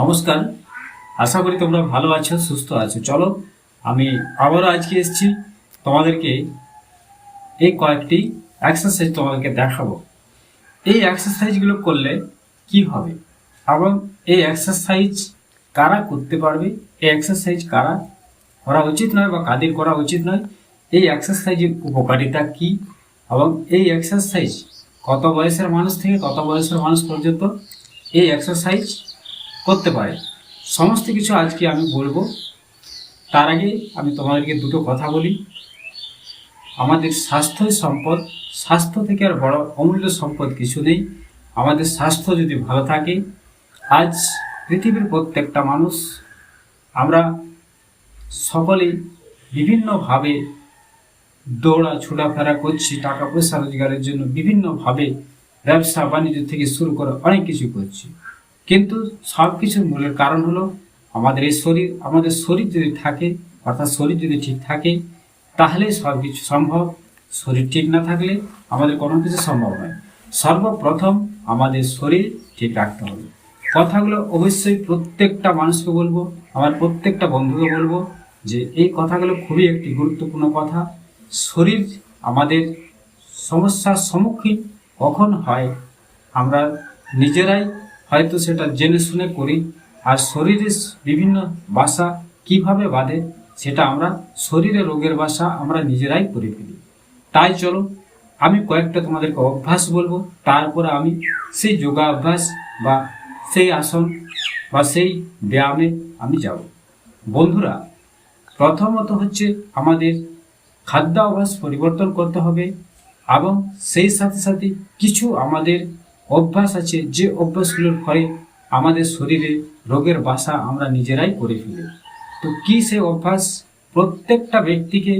নমস্কার। আশা করি তোমরা ভালো আছো, সুস্থ আছো। চলো, আমি আবারও আজকে এসেছি তোমাদেরকে এই কয়েকটি এক্সারসাইজ তোমাদেরকে দেখাবো। এই এক্সারসাইজগুলো করলে কি হবে? এবং এই এক্সারসাইজ কারা করতে পারবে? এই এক্সারসাইজ কারা করা উচিত নয় বা কাদের করা উচিত নয়? এই এক্সারসাইজের উপকারিতা কি? এবং এই এক্সারসাইজ কত বয়সের মানুষ থেকে কত বয়সের মানুষ পর্যন্ত এই এক্সারসাইজ করতে পারে। সমস্ত কিছু আজকে আমি বলব। তার আগে আমি তোমাদেরকে দুটো কথা বলি। আমাদের স্বাস্থ্যই সম্পদ। স্বাস্থ্য থেকে আর বড় অমূল্য সম্পদ কিছু নেই। আমাদের স্বাস্থ্য যদি ভালো থাকে, আজ পৃথিবীর প্রত্যেকটা মানুষ, আমরা সকলেই বিভিন্নভাবে দৌড়া, ছোটাফেরা করছি, টাকা পয়সা রোজগারের জন্য বিভিন্নভাবে ব্যবসা, বাণিজ্য থেকে শুরু করে অনেক কিছু করছি। কিন্তু সব কিছুর মূলের কারণ হলো আমাদের এই শরীর, আমাদের শরীর যদি থাকে, অর্থাৎ শরীর যদি ঠিক থাকে তাহলে সব কিছু সম্ভব। শরীর ঠিক না থাকলে আমাদের কোনো কিছু সম্ভব নয়। সর্বপ্রথম আমাদের শরীর ঠিক রাখতে হবে। কথাগুলো অবশ্যই প্রত্যেকটা মানুষকে বলব, আমার প্রত্যেকটা বন্ধুকে বলব যে এই কথাগুলো খুবই একটি গুরুত্বপূর্ণ কথা। শরীর আমাদের সমস্যার সম্মুখীন কখন হয় আমরা নিজেরাই হয়তো সেটা জেনে শুনে করি। আর শরীরের বিভিন্ন বাসা কীভাবে বাঁধে, সেটা আমরা শরীরে রোগের বাসা আমরা নিজেরাই করে ফেলি। তাই চলো, আমি কয়েকটা তোমাদেরকে অভ্যাস বলব, তারপরে আমি সেই যোগা অভ্যাস বা সেই আসন বা সেই ব্যায়ামে আমি যাব। বন্ধুরা, প্রথমত হচ্ছে আমাদের খাদ্যাভ্যাস পরিবর্তন করতে হবে এবং সেই সাথে সাথে কিছু আমাদের অভ্যাস আছে, যে অভ্যাসগুলোর ফলে আমাদের শরীরে রোগের বাসা আমরা নিজেরাই করে ফেলি। তো কি সে অভ্যাস? প্রত্যেকটা ব্যক্তিকে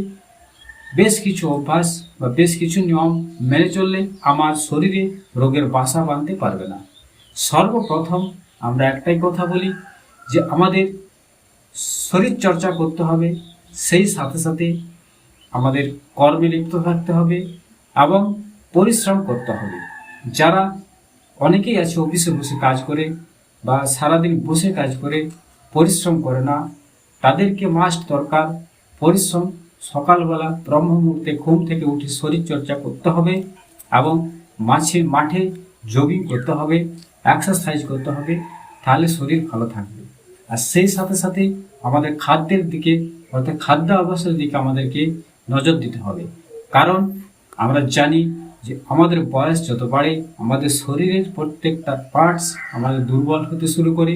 বেশ কিছু অভ্যাস বা বেশ কিছু নিয়ম মেনে চললে আমার শরীরে রোগের বাসা বাঁধতে পারবে না। সর্বপ্রথম আমরা একটাই কথা বলি যে আমাদের শরীর চর্চা করতে হবে, সেই সাথে সাথে আমাদের কর্মে লিপ্ত থাকতে হবে এবং পরিশ্রম করতে হবে। যারা অনেকেই আছে অফিসে বসে কাজ করে বা সারাদিন বসে কাজ করে, পরিশ্রম করে না। তাদেরকে মাস্ট দরকার। পরিশ্রম, সকালবেলা ব্রহ্ম মুহূর্তে ঘুম থেকে উঠে শরীর চর্চা করতে হবে এবং মাঝে মাঠে জগিং করতে হবে এক্সারসাইজ করতে হবে, তাহলে শরীর ভালো থাকবে। আর সেই সাথে সাথে আমাদের খাদ্যের দিকে, অর্থাৎ খাদ্য অভ্যাসের দিকে আমাদেরকে নজর দিতে হবে। কারণ আমরা জানি যে আমাদের বয়স যত বাড়ে, আমাদের শরীরের প্রত্যেকটা পার্টস আমাদের দুর্বল হতে শুরু করে।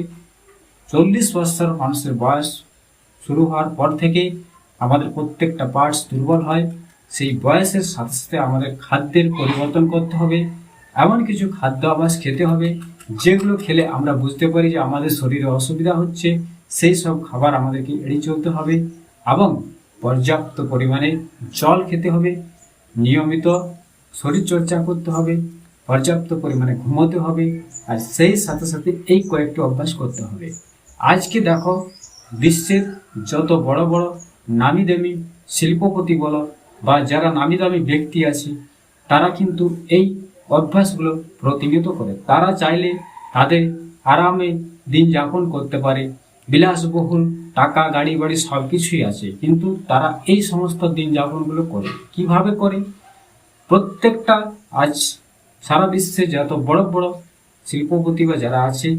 চল্লিশ বছর মানুষের বয়স শুরু হওয়ার পর থেকে আমাদের প্রত্যেকটা পার্টস দুর্বল হয়। সেই বয়সের সাথে সাথে আমাদের খাদ্যের পরিবর্তন করতে হবে। এমন কিছু খাদ্য আবাস খেতে হবে, যেগুলো খেলে আমরা বুঝতে পারি যে আমাদের শরীরে অসুবিধা হচ্ছে। সেই সব খাবার আমাদেরকে এড়িয়ে চলতে হবে এবং পর্যাপ্ত পরিমাণে জল খেতে হবে। নিয়মিত শরীর চর্চা করতে হবে, পর্যাপ্ত পরিমাণে ঘুমোতে হবে, আর সেই সাথে সাথে এই কয়েকটি অভ্যাস করতে হবে। আজকে দেখো, বিশ্বের যত বড় বড় নামি দামি শিল্পপতি বলো, বা যারা নামি দামি ব্যক্তি আছে, তারা কিন্তু এই অভ্যাসগুলো প্রতিনিয়ত করে। তারা চাইলে তাদের আরামে দিন যাপন করতে পারে, বিলাসবহুল টাকা, গাড়ি, বাড়ি সব কিছুই আছে, কিন্তু তারা এই সমস্ত দিন যাপনগুলো করে। কীভাবে করে? প্রত্যেকটা আজ সারা বিশ্বে যত বড় বড় শিল্পপতি বা যারা আছে,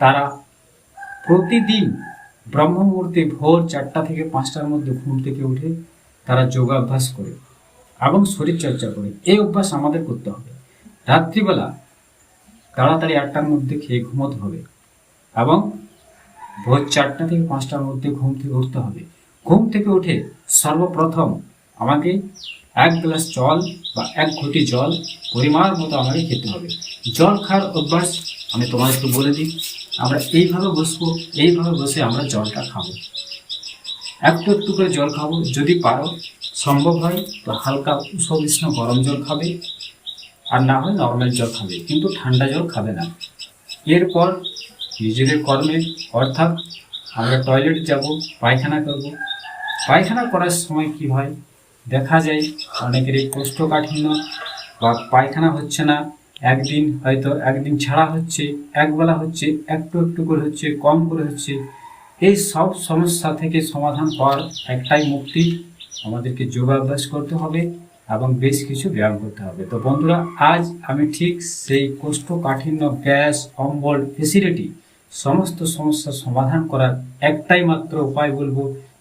তারা প্রতিদিন ব্রহ্ম মুহূর্তে ভোর চারটা থেকে পাঁচটার মধ্যে ঘুম থেকে উঠে তারা যোগাভ্যাস করে এবং শরীর চর্চা করে। এই অভ্যাস আমাদের করতে হবে। রাত্রিবেলা তাড়াতাড়ি আটটার মধ্যে খেয়ে ঘুমোতে হবে এবং ভোর চারটা থেকে পাঁচটার মধ্যে ঘুম থেকে উঠতে হবে। ঘুম থেকে উঠে সর্বপ্রথম আমাকে এক গ্লাস জল বা এক ঘটি জল পরিমাণ মতো আমাকে খেতে হবে। জল খাওয়ার অভ্যাস আমি তোমাদেরকে বলে দিই। আমরা এইভাবে বসবো, এইভাবে বসে আমরা জলটা খাব। একটু একটু করে জল খাব। যদি পারো, সম্ভব হয় তো হালকা উষ্ণ উষ্ণ গরম জল খাবে। আর না হয় নর্মাল জল খাবে, কিন্তু ঠান্ডা জল খাবে না। এরপর নিজেদের কর্মে, অর্থাৎ আমরা টয়লেট যাব, পায়খানা করব। পায়খানা করার সময় কি হয়? দেখা যায় অনেকেরই কোষ্ঠকাঠিন্য বা পায়খানা হচ্ছে না। একদিন হয়তো একদিন ছাড়া হচ্ছে, একবেলা হচ্ছে, একটু একটু করে হচ্ছে, কম করে হচ্ছে। এই সব সমস্যা থেকে সমাধান পাওয়ার একটাই মুক্তি আমাদেরকে যোগাভ্যাস করতে হবে এবং বেশ কিছু ব্যায়াম করতে হবে। তো বন্ধুরা, আজ আমি ঠিক সেই কোষ্ঠকাঠিন্য, গ্যাস, অম্বল অ্যাসিডিটি সমস্ত সমস্যার সমাধান করার একটাই মাত্র উপায় বলব।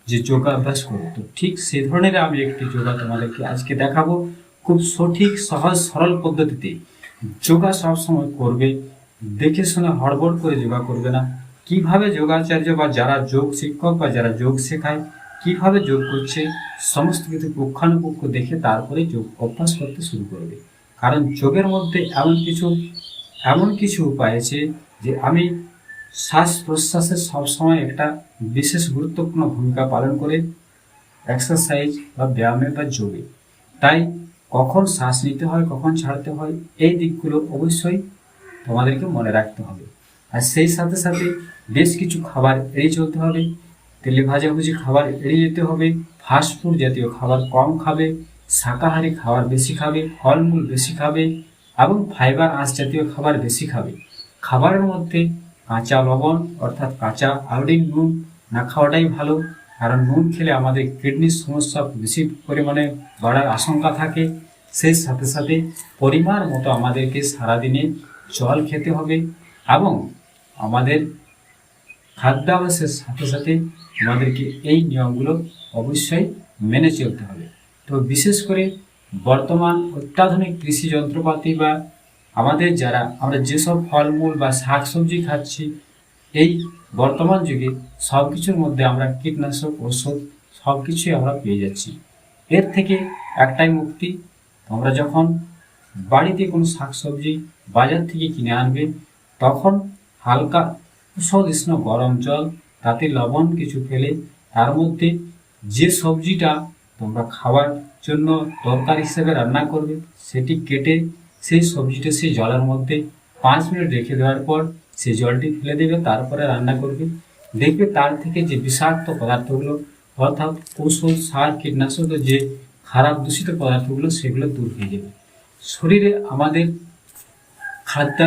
যে যোগাভ্যাস করো তো ঠিক সে ধরনের আমি একটি যোগা তোমাদেরকে আজকে দেখাবো। খুব সঠিক, সহজ, সরল পদ্ধতিতে যোগা সবসময় করবে। দেখে শুনে হড়বড় করে যোগা করবে না। কীভাবে যোগাচার্য বা যারা যোগ শিক্ষক বা যারা যোগ শেখায়, কীভাবে যোগ করছে, সমস্ত কিছু পুঙ্খানুপুঙ্খ দেখে তারপরে যোগ অভ্যাস করতে শুরু করবে। কারণ যোগের মধ্যে এমন কিছু এমন কিছু উপায় আছে যে আমি শ্বাস প্রশ্বাসের সবসময় একটা বিশেষ গুরুত্বপূর্ণ ভূমিকা পালন করে এক্সারসাইজ বা ব্যায়ামে বা যোগে। তাই কখন শ্বাস নিতে হয়, কখন ছাড়তে হয়, এই দিকগুলো অবশ্যই তোমাদেরকে মনে রাখতে হবে। আর সেই সাথে সাথে বেশ কিছু খাবার এড়িয়ে চলতে হবে। তেলে ভাজাভুজি খাবার এড়িয়ে যেতে হবে। ফাস্টফুড জাতীয় খাবার কম খাবে। শাকাহারি খাবার বেশি খাবে। ফলমূল বেশি খাবে। এবং ফাইবার আঁশ জাতীয় খাবার বেশি খাবে। খাবারের মধ্যে কাঁচা লবণ, অর্থাৎ কাঁচা আয়োডিন নুন না খাওয়াটাই ভালো। কারণ নুন খেলে আমাদের কিডনির সমস্যা বেশি পরিমাণে বাড়ার আশঙ্কা থাকে। সেই সাথে সাথে পরিমাণ মতো আমাদেরকে সারাদিনে জল খেতে হবে এবং আমাদের খাদ্যাভ্যাসের সাথে সাথে আমাদেরকে এই নিয়মগুলো অবশ্যই মেনে চলতে হবে। তো বিশেষ করে বর্তমান অত্যাধুনিক কৃষি যন্ত্রপাতি বা আমাদের যারা, আমরা যেসব ফলমূল বা শাকসবজি খাচ্ছি, এই বর্তমান যুগে সব কিছুর মধ্যে আমরা কীটনাশক ওষুধ সব কিছুই আমরা পেয়ে যাচ্ছি। এর থেকে একটাই মুক্তি, তোমরা যখন বাড়িতে কোনো শাকসবজি বাজার থেকে কিনে আনবে, তখন হালকা সুদৃষ্ণ গরম জল, তাতে লবণ কিছু ফেলে, তার মধ্যে যে সবজিটা তোমরা খাওয়ার জন্য তরকারি হিসেবে রান্না করবে, সেটি কেটে সেই সবজিটা সেই জলের মধ্যে পাঁচ মিনিট রেখে দেওয়ার পর সেই জলটি ফেলে দেবে, তারপরে রান্না করবে। দেখবে তার থেকে যে বিষাক্ত পদার্থগুলো, অর্থাৎ ওষুধ সার কীটনাশকের যে খারাপ দূষিত পদার্থগুলো, সেগুলো দূর হয়ে যাবে। শরীরে আমাদের খাদ্য,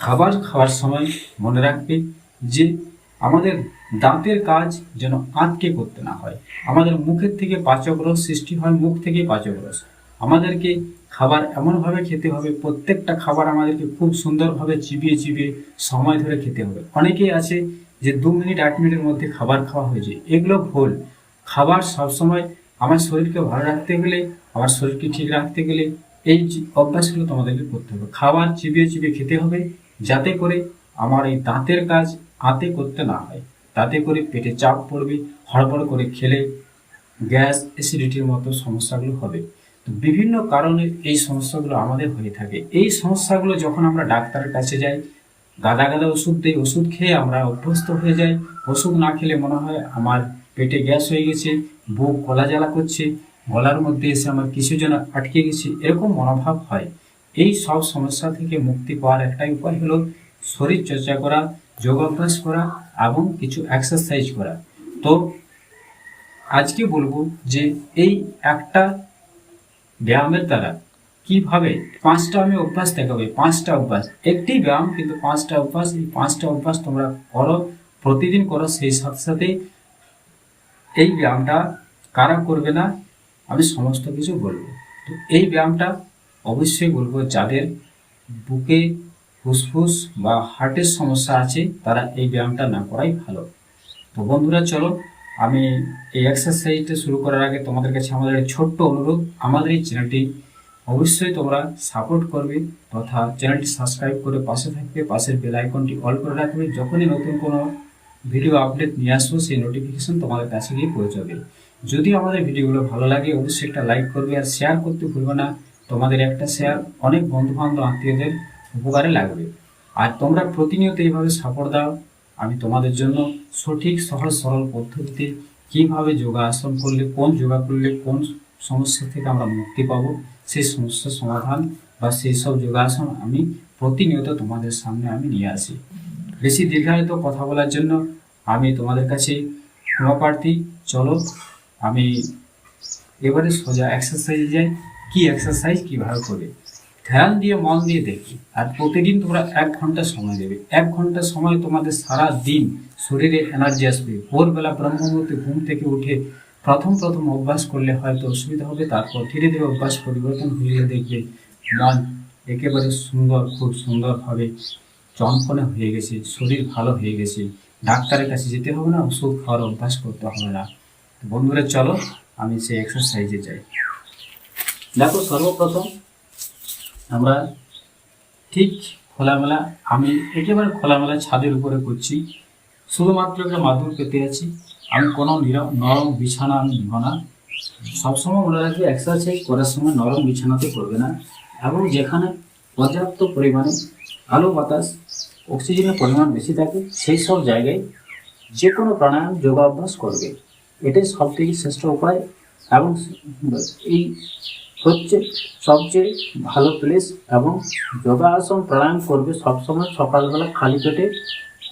খাবার খাওয়ার সময় মনে রাখবে যে আমাদের দাঁতের কাজ যেন আঁতকে করতে না হয়। আমাদের মুখের থেকে পাচক রস সৃষ্টি হয়, মুখ থেকে পাচক রস। আমাদেরকে খাবার এমনভাবে খেতে হবে, প্রত্যেকটা খাবার আমাদেরকে খুব সুন্দরভাবে চিবিয়ে চিবিয়ে সময় ধরে খেতে হবে। অনেকেই আছে যে দু মিনিট, আট মিনিটের মধ্যে খাবার খাওয়া হয়ে যায়। এগুলো ভুল। খাবার সবসময় আমার শরীরকে ভালো রাখতে গেলে, আমার শরীরকে ঠিক রাখতে গেলে এই অভ্যাসগুলো তোমাদেরকে করতে হবে। খাবার চিবিয়ে চিবিয়ে খেতে হবে যাতে করে আমার এই দাঁতের কাজ আতে করতে না হয়। তাতে করে পেটে চাপ পড়বে, হড়বড় করে খেলে গ্যাস অ্যাসিডিটির মতো সমস্যাগুলো হবে। বিভিন্ন কারণে এই সমস্যাগুলো আমাদের হয়ে থাকে। এই সমস্যাগুলো যখন আমরা ডাক্তারের কাছে যাই, গাদা গাদা ওষুধ দিই, ওষুধ খেয়ে আমরা অভ্যস্ত হয়ে যাই। ওষুধ না খেলে মনে হয় আমার পেটে গ্যাস হয়ে গেছে, বুক গলা জ্বালা করছে, গলার মধ্যে এসে আমার কিছু যেন আটকে গেছে, এরকম মনোভাব হয়। এই সব সমস্যা থেকে মুক্তি পাওয়ার একটাই উপায় হলো শরীর চর্চা করা, যোগাভ্যাস করা এবং কিছু এক্সারসাইজ করা। তো আজকে বলব যে এই একটা ব্যায়ামের দ্বারা। কীভাবে? পাঁচটা আমি অভ্যাস দেখাবো। পাঁচটা অভ্যাস। একটি ব্যায়াম, কিন্তু পাঁচটা অভ্যাস। এই পাঁচটা অভ্যাস তোমরা করো, প্রতিদিন করো, সেই সাথে সাথে এই ব্যায়ামটা কারা করবে না, আমি সমস্ত কিছু বলব। তো এই ব্যায়ামটা অবশ্যই বলব, যাদের বুকে ফুসফুস বা হার্টের সমস্যা আছে, তারা এই ব্যায়ামটা না করাই ভালো। তো বন্ধুরা, চলো আমি এই এক্সারসাইজটা শুরু করার আগে তোমাদের কাছে আমাদের ছোট্ট অনুরোধ। আমাদের এই চ্যানেলটি অবশ্যই তোমরা সাপোর্ট করবে তথা চ্যানেলটি সাবস্ক্রাইব করে পাশে থাকবে। পাশের বেল আইকনটি অল করে রাখবে। যখনই নতুন কোনো ভিডিও আপডেট নিয়ে আসব, সেই নোটিফিকেশন তোমাদের কাছে গিয়ে পৌঁছাবে যদি আমাদের ভিডিওগুলো ভালো লাগে, অবশ্যই একটা লাইক করবে আর শেয়ার করতে ভুলবে না। তোমাদের একটা শেয়ার অনেক বন্ধু বান্ধব আত্মীয়দের উপকারে লাগবে। আর তোমরা প্রতিনিয়ত এইভাবে সাপোর্ট দাও। আমি তোমাদের জন্য সঠিক, সহজ, সরল পদ্ধতিতে কীভাবে যোগাসন করলে, কোন যোগা করলে, কোন সমস্যা থেকে আমরা মুক্তি পাবো, সেই সমস্যার সমাধান বা সেই সব যোগাসন আমি প্রতিনিয়ত তোমাদের সামনে আমি নিয়ে আসি। বেশি দীর্ঘায়িত কথা বলার জন্য আমি তোমাদের কাছে ক্ষমা প্রার্থী চলো, আমি এবারে সোজা এক্সারসাইজে যাই। কি এক্সারসাইজ কীভাবে করে ধ্যান দিয়ে মন দিয়ে দেখবে আর প্রতিদিন তোমরা এক ঘণ্টা সময় দেবে। এক ঘণ্টা সময় তোমাদের সারা দিন শরীরে এনার্জি আসবে। ভোরবেলা ব্রহ্মমূর্তি ঘুম থেকে উঠে প্রথম প্রথম অভ্যাস করলে হয়তো অসুবিধা হবে। তারপর ধীরে ধীরে অভ্যাস পরিবর্তন হয়ে দেখবে মন একেবারে সুন্দর, খুব সুন্দরভাবে চনকনে হয়ে গেছে, শরীর ভালো হয়ে গেছে। ডাক্তারের কাছে যেতে হবে না, ওষুধ খাওয়ার অভ্যাস করতে হবে না। বন্ধুরা, চলো আমি সেই এক্সারসাইজে যাই। দেখো সর্বপ্রথম আমরা ঠিক খোলামেলা, আমি একেবারে খোলামেলা ছাদের উপরে করছি। শুধুমাত্র একটা মাদুর পেতে আছি। আমি কোনো নির- নরম বিছানা আমি নিব না। সবসময় মনে রাখবে এক্সারসাইজ করার সময় নরম বিছানাতে করবে না। এবং যেখানে পর্যাপ্ত পরিমাণে আলো, বাতাস অক্সিজেনের পরিমাণ বেশি থাকে, সেই সব জায়গায় যে কোনো প্রাণায়াম, যোগাভ্যাস করবে। এটাই সব থেকে শ্রেষ্ঠ উপায়। এবং এই হচ্ছে সবচেয়ে ভালো প্লেস এবং যোগাসন প্রাণায়াম করবে সবসময় সকালবেলা খালি পেটে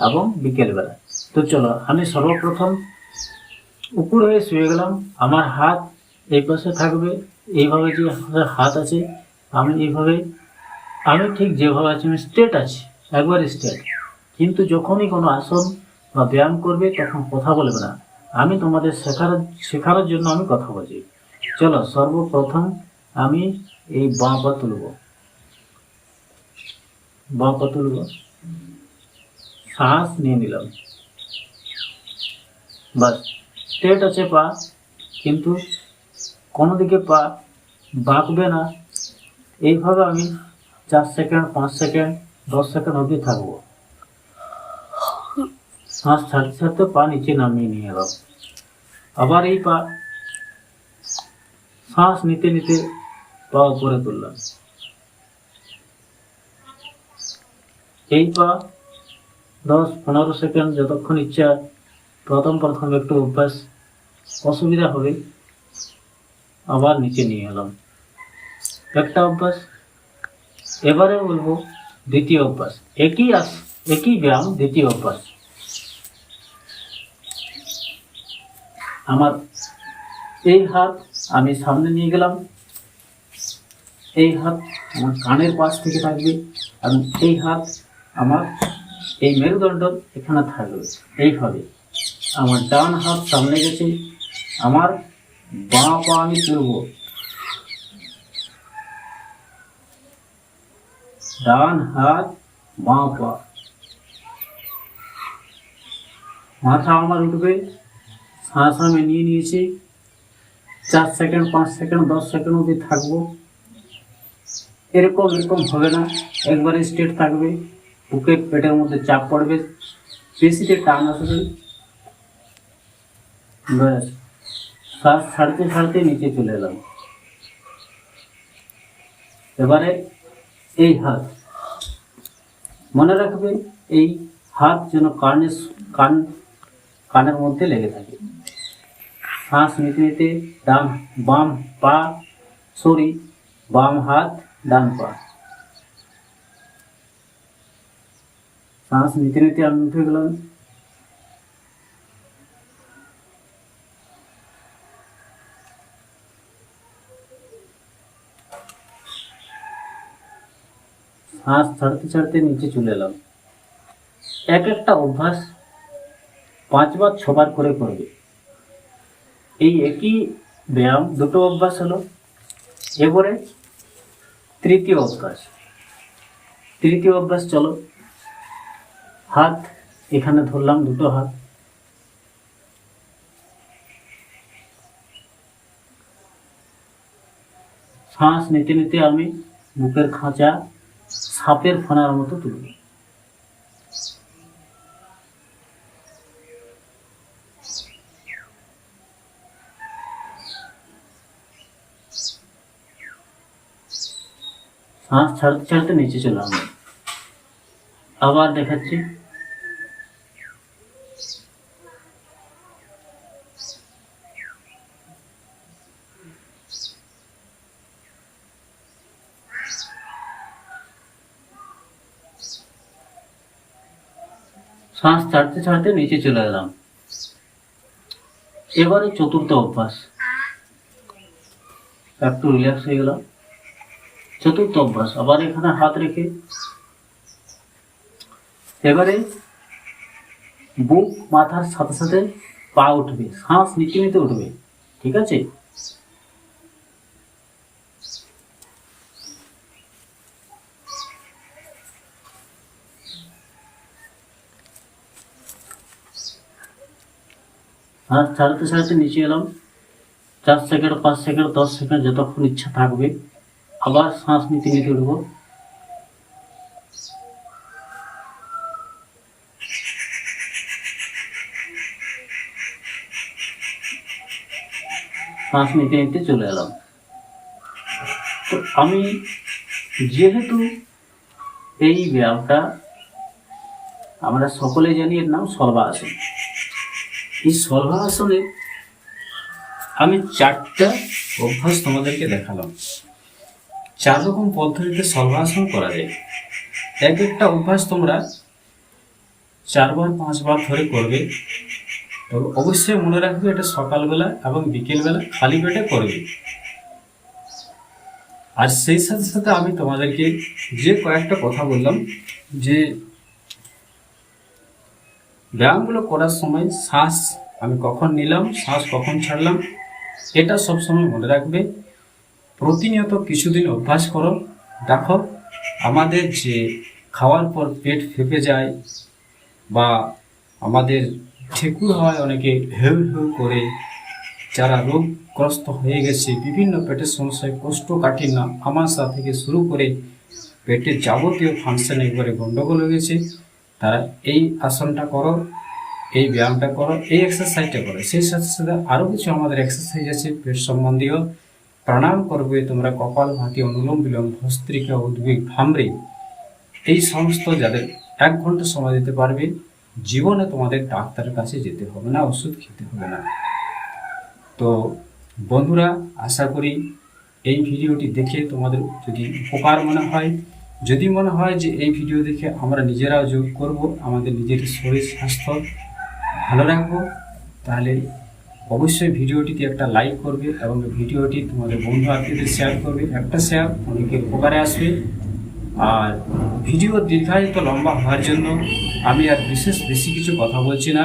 এবং বিকেলবেলা। তো চলো, আমি সর্বপ্রথম উপর হয়ে শুয়ে গেলাম। আমার হাত এই পাশে থাকবে, এইভাবে যে হাত আছে, আমি এইভাবে, আমি ঠিক যেভাবে আছি, আমি স্ট্রেট আছি, একবার স্ট্রেট কিন্তু যখনই কোনো আসন বা ব্যায়াম করবে, তখন কথা বলবে না। আমি তোমাদের শেখার, শেখানোর জন্য আমি কথা বলছি। চলো, সর্বপ্রথম আমি এই বাঁ পা তুলব। বাঁ পা তুলব। শ্বাস নিয়ে নিলাম। বাস, স্ট্রেট আছে পা, কিন্তু কোনো দিকে পা বাঁকবে না। এইভাবে আমি চার সেকেন্ড, পাঁচ সেকেন্ড, দশ সেকেন্ড অবধি থাকব। শ্বাস ছাড়তে ছাড়তে পা নিচে নামিয়ে নিয়ে এলাম। আবার এই পা শ্বাস নিতে নিতে পা উপরে তুললাম। এই পা দশ পনেরো সেকেন্ড যতক্ষণ ইচ্ছা প্রথম প্রথম একটু অভ্যাস অসুবিধা হবে, আবার নিচে নিয়ে এলাম। একটা অভ্যাস, এবারে বলব দ্বিতীয় অভ্যাস। একই আস, একই ব্যায়াম, দ্বিতীয় অভ্যাস। আমার এই হাত আমি সামনে নিয়ে গেলাম। এই হাত আমার কানের পাশ থেকে থাকবে এবং এই হাত আমার এই মেরুদণ্ড এখানে থাকবে। এইভাবে আমার ডান হাত সামনে গেছে, আমার বাঁ পা আমি তুলব। ডান হাত, বাঁ পা। মাথা আমার উঠবে শ্বাস আমি নিয়ে নিয়েছি। চার সেকেন্ড, পাঁচ সেকেন্ড, দশ সেকেন্ড অবধি থাকব। এরকম এরকম হবে না। একবারে স্ট্রেট থাকবে। বুকের পেটের মধ্যে চাপ পড়বে। পেশিতে টান আসবে। ব্যাস। শ্বাস ছাড়তে ছাড়তে নিচে চলে এলাম। এবারে এই হাত। মনে রাখবে, এই হাত যেন কানের কান, কানের মধ্যে লেগে থাকে। শ্বাস নিতে নিতে ডান, বাম পা, সরি, বাম হাত ডান পা শ্বাস নিতে নিতে আমি উঠে গেলাম। শ্বাস ছাড়তে ছাড়তে নিচে চলে এলাম। এক একটা অভ্যাস পাঁচবার, ছবার করে করবে। এই একই ব্যায়াম, দুটো অভ্যাস হলো। এবারে তৃতীয় অভ্যাস তৃতীয় অভ্যাস চলো। হাত, এখানে ধরলাম দুটো হাত। শ্বাস নিতে নিতে আমি বুকের খাঁচা সাপের ফোনার মতো তুলব। শ্বাস ছাড়তে ছাড়তে নিচে চলে আসবে। আবার দেখাচ্ছি। শ্বাস ছাড়তে ছাড়তে নিচে চলে এলাম। এবারে চতুর্থ অভ্যাস। একটু রিল্যাক্স হয়ে গেলাম। চতুর্থ অভ্যাস। আবার এখানে হাত রেখে। এবারে বুক মাথার সাথে সাথে পা উঠবে শ্বাস নিতে নিতে উঠবে, ঠিক আছে? আর ছাড়তে ছাড়তে নিচে এলাম। চার সেকেন্ড, পাঁচ সেকেন্ড, দশ সেকেন্ড যতক্ষণ ইচ্ছা থাকবে। আবার শ্বাস নিতে নিতে উঠবো শ্বাস নিতে নিতে চলে এলাম। তো আমি যেহেতু এই ব্যায়ামটা আমরা সকলে জানি এর নাম সর্বা আসন এই সর্বাসনে আমি চারটা অভ্যাস তোমাদেরকে দেখালাম। চার রকম পদ্ধতিতে সর্বাসন করা যায়। এক একটা অভ্যাস তোমরা চারবার, পাঁচবার ধরে করবে। তবে অবশ্যই মনে রাখবে এটা সকালবেলা এবং বিকেলবেলা খালি পেটে করবে। আর সেই সাথে সাথে আমি তোমাদেরকে যে কয়েকটা কথা বললাম, যে ব্যায়ামগুলো করার সময় শ্বাস আমি কখন নিলাম, শ্বাস কখন ছাড়লাম, এটা সবসময় মনে রাখবে। প্রতিনিয়ত কিছুদিন অভ্যাস করো। দেখো, আমাদের যে খাওয়ার পর পেট ফেপে যায় বা আমাদের ঠেকুর হয় অনেকে হেউ হেউ করে, যারা রোগগ্রস্ত হয়ে গেছে, বিভিন্ন পেটের সমস্যায় কষ্ট কোষ্ঠকাঠিন্য আমাশা থেকে শুরু করে পেটের যাবতীয় ফাংশন একবারে গণ্ডগোল হয়ে গেছে। তারা এই আসনটা করো, এই ব্যায়ামটা করো, এই এক্সারসাইজটা করো। সেই সাথে সাথে আরও কিছু আমাদের এক্সারসাইজ আছে, পেট সম্বন্ধীয়। প্রাণায়াম করবে তোমরা কপাল ভাতি অনুলোম বিলোম ভস্ত্রিকা উদ্বেগ ভামরে। এই সমস্ত যাদের এক ঘণ্টা সময় দিতে পারবে, জীবনে তোমাদের ডাক্তারের কাছে যেতে হবে না, ওষুধ খেতে হবে না। তো বন্ধুরা, আশা করি এই ভিডিওটি দেখে তোমাদের যদি উপকার মনে হয়, যদি মনে হয় যে এই ভিডিও দেখে আমরা নিজেরাও যোগ করব, আমাদের নিজের শরীর স্বাস্থ্য ভালো রাখব, তাহলে অবশ্যই ভিডিওটিতে একটা লাইক করবে এবং ভিডিওটি তোমাদের বন্ধু আত্মীয়দের শেয়ার করবে। একটা শেয়ার অনেকের উপকারে আসবে। আর ভিডিও দীর্ঘায়িত লম্বা হওয়ার জন্য আমি আর বিশেষ বেশি কিছু কথা বলছি না।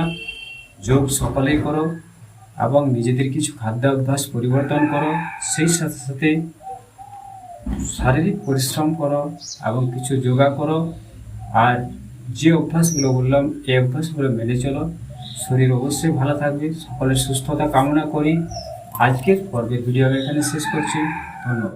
যোগ সকলেই করো এবং নিজেদের কিছু খাদ্যাভ্যাস পরিবর্তন করো। সেই সাথে সাথে শারীরিক পরিশ্রম করো এবং কিছু যোগা করো। আর যে অভ্যাসগুলো বললাম, এই অভ্যাসগুলো মেনে চলো। শরীর অবশ্যই ভালো থাকবে, সকলের সুস্থতা কামনা করি। আজকের পর্বের ভিডিও আমি এখানে শেষ করছি। ধন্যবাদ।